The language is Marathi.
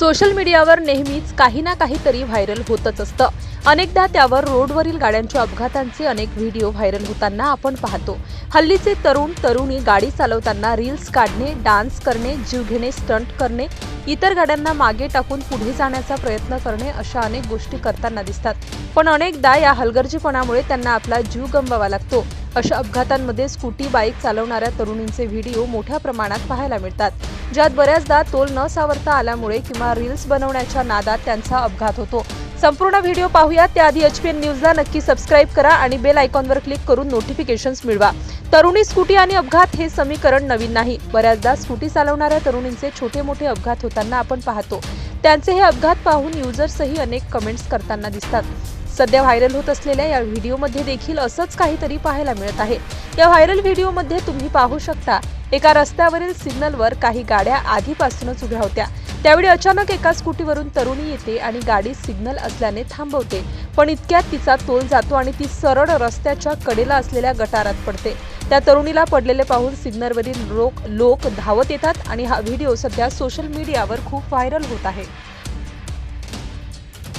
सोशल मीडियावर नेहमीच काही ना काहीतरी व्हायरल होतच असतं. अनेकदा त्यावर रोडवरील गाड्यांच्या अपघातांचे अनेक व्हिडिओ व्हायरल होताना आपण पाहतो. हल्लीचे तरुण तरुणी गाडी चालवताना रील्स काढणे डान्स करणे जीवघेणे स्टंट करणे इतर गाड्यांना मागे टाकून पुढे जाण्याचा प्रयत्न करणे अशा अनेक गोष्टी करताना दिसतात. पण अनेकदा या हलगर्जीपणामुळे त्यांना आपला जीव गमवावा लागतो. अशा अपघातांमध्ये स्कूटी बाईक चालवणाऱ्या तरुणींचे व्हिडिओ मोठ्या प्रमाणात पाहायला मिळतात. ज्यात बऱ्याचदा तोल न सावरता आल्यामुळे किंवा रील्स बनवण्याच्या नादात त्यांचा अपघात होतो. संपूर्ण व्हिडिओ पाहूया. त्याआधी एचपीएन न्यूजला नक्की सबस्क्राईब करा आणि बेल आयकॉनवर क्लिक करून नोटिफिकेशन्स मिळवा. तरुणी स्कूटी आणि अपघात हे समीकरण नवीन नाही. बऱ्याचदा स्कूटी चालवणाऱ्या तरुणींचे छोटे मोठे अपघात होताना आपण पाहतो. त्यांचे हे अपघात पाहून युजर्सही अनेक कमेंट्स करताना दिसतात. सध्या व्हायरल होत असलेल्या या व्हिडिओमध्ये देखील असंच काहीतरी पाहायला मिळत आहे. या व्हायरल व्हिडिओमध्ये तुम्ही पाहू शकता एका रस्त्यावरील सिग्नलवर काही गाड्या आधीपासूनच उभ्या होत्या. त्यावेळी अचानक एका स्कूटीवरून तरुणी येते आणि गाडी सिग्नल असल्याने थांबवते. पण इतक्यात तिचा तोल जातो आणि ती सरळ रस्त्याच्या कडेला असलेल्या गटारात पडते. त्या तरुणीला पडलेले पाहून सिग्नलवरील लोक लोक धावत येतात आणि हा व्हिडिओ सध्या सोशल मीडियावर खूप व्हायरल होत आहे.